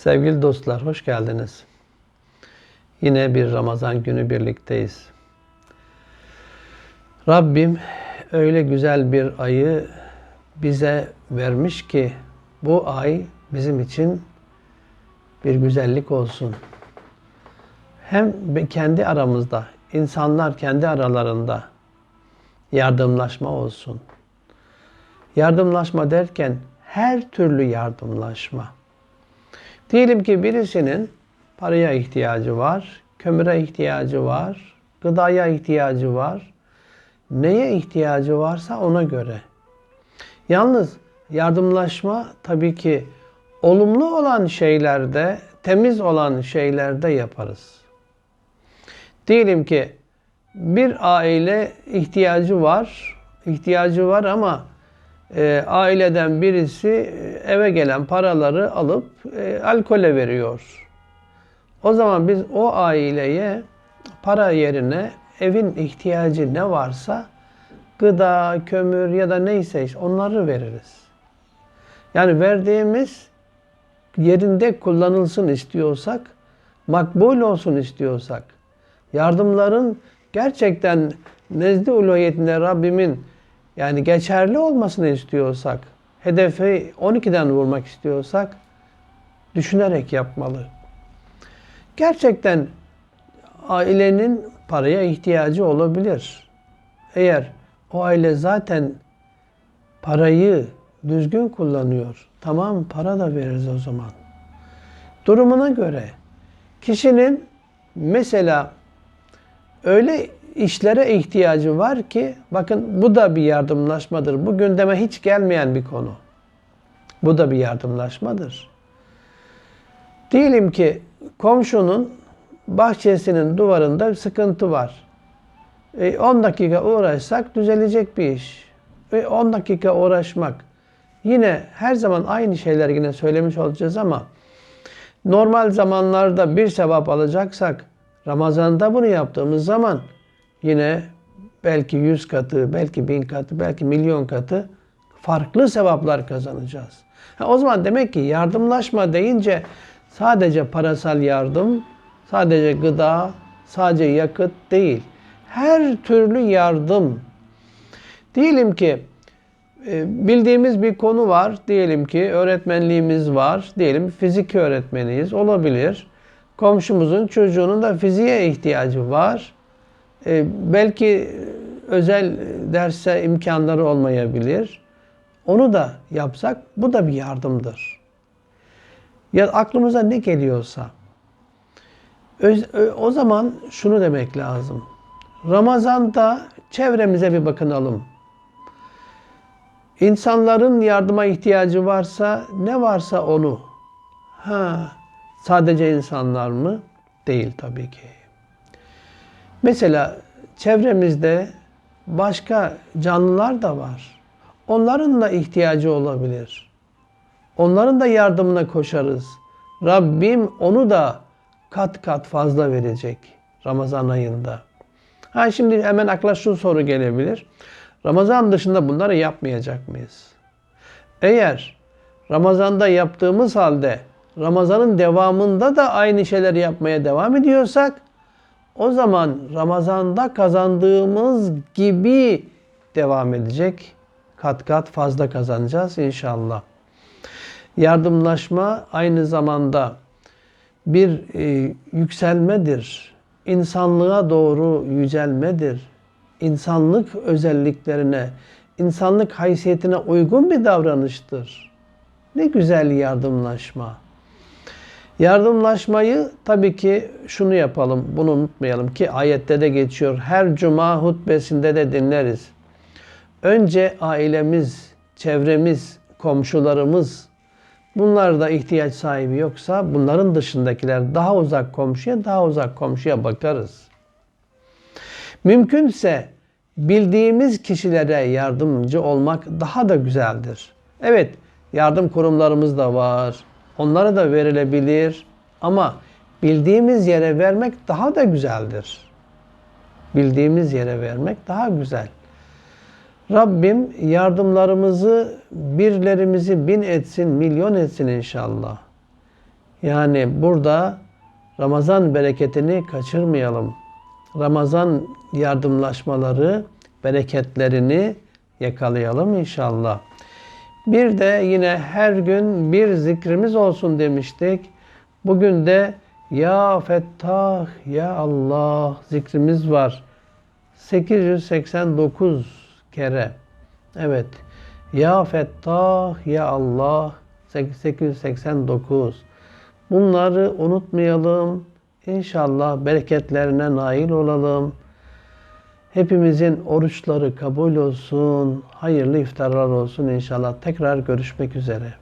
Sevgili dostlar, hoş geldiniz. Yine bir Ramazan günü birlikteyiz. Rabbim öyle güzel bir ayı bize vermiş ki bu ay bizim için bir güzellik olsun. Hem kendi aramızda, insanlar kendi aralarında yardımlaşma olsun. Yardımlaşma derken her türlü yardımlaşma. Diyelim ki birisinin paraya ihtiyacı var, kömüre ihtiyacı var, gıdaya ihtiyacı var. Neye ihtiyacı varsa ona göre. Yalnız yardımlaşma tabii ki olumlu olan şeylerde, temiz olan şeylerde yaparız. Diyelim ki bir aile ihtiyacı var, ihtiyacı var ama e, aileden birisi e, eve gelen paraları alıp e, alkole veriyor. O zaman biz o aileye para yerine evin ihtiyacı ne varsa gıda, kömür ya da neyse onları veririz. Yani verdiğimiz yerinde kullanılsın istiyorsak, makbul olsun istiyorsak, yardımların gerçekten nezd-i uluhiyetinde Rabbimin yani geçerli olmasını istiyorsak, hedefi 12'den vurmak istiyorsak düşünerek yapmalı. Gerçekten ailenin paraya ihtiyacı olabilir. Eğer o aile zaten parayı düzgün kullanıyor. Tamam para da veririz o zaman. Durumuna göre kişinin mesela öyle işlere ihtiyacı var ki bakın bu da bir yardımlaşmadır. Bu gündeme hiç gelmeyen bir konu. Bu da bir yardımlaşmadır. Diyelim ki komşunun bahçesinin duvarında bir sıkıntı var. E, 10 dakika uğraşsak düzelecek bir iş. E, 10 dakika uğraşmak. Yine her zaman aynı şeyler yine söylemiş olacağız ama normal zamanlarda bir sevap alacaksak Ramazan'da bunu yaptığımız zaman yine belki yüz katı, belki bin katı, belki milyon katı farklı sevaplar kazanacağız. Ha, o zaman demek ki yardımlaşma deyince sadece parasal yardım, sadece gıda, sadece yakıt değil. Her türlü yardım. Diyelim ki e, bildiğimiz bir konu var. Diyelim ki öğretmenliğimiz var. Diyelim fizik öğretmeniyiz. Olabilir. Komşumuzun çocuğunun da fiziğe ihtiyacı var. E, belki özel derse imkanları olmayabilir. Onu da yapsak bu da bir yardımdır. Ya aklımıza ne geliyorsa. O zaman şunu demek lazım. Ramazan'da çevremize bir bakınalım. İnsanların yardıma ihtiyacı varsa ne varsa onu. Ha, sadece insanlar mı? Değil tabii ki. Mesela çevremizde başka canlılar da var. Onların da ihtiyacı olabilir. Onların da yardımına koşarız. Rabbim onu da kat kat fazla verecek Ramazan ayında. Ha şimdi hemen akla şu soru gelebilir. Ramazan dışında bunları yapmayacak mıyız? Eğer Ramazan'da yaptığımız halde Ramazan'ın devamında da aynı şeyleri yapmaya devam ediyorsak o zaman Ramazan'da kazandığımız gibi devam edecek. Kat kat fazla kazanacağız inşallah. Yardımlaşma aynı zamanda bir e, yükselmedir. İnsanlığa doğru yücelmedir. İnsanlık özelliklerine, insanlık haysiyetine uygun bir davranıştır. Ne güzel yardımlaşma. Yardımlaşmayı tabii ki şunu yapalım, bunu unutmayalım ki ayette de geçiyor. Her cuma hutbesinde de dinleriz. Önce ailemiz, çevremiz, komşularımız, bunlar da ihtiyaç sahibi yoksa bunların dışındakiler daha uzak komşuya, daha uzak komşuya bakarız. Mümkünse bildiğimiz kişilere yardımcı olmak daha da güzeldir. Evet, yardım kurumlarımız da var Onlara da verilebilir ama bildiğimiz yere vermek daha da güzeldir. Bildiğimiz yere vermek daha güzel. Rabbim yardımlarımızı birlerimizi bin etsin, milyon etsin inşallah. Yani burada Ramazan bereketini kaçırmayalım. Ramazan yardımlaşmaları, bereketlerini yakalayalım inşallah. Bir de yine her gün bir zikrimiz olsun demiştik. Bugün de Ya Fettah, Ya Allah zikrimiz var. 889 kere. Evet. Ya Fettah, Ya Allah 889. Bunları unutmayalım. İnşallah bereketlerine nail olalım. Hepimizin oruçları kabul olsun. Hayırlı iftarlar olsun inşallah. Tekrar görüşmek üzere.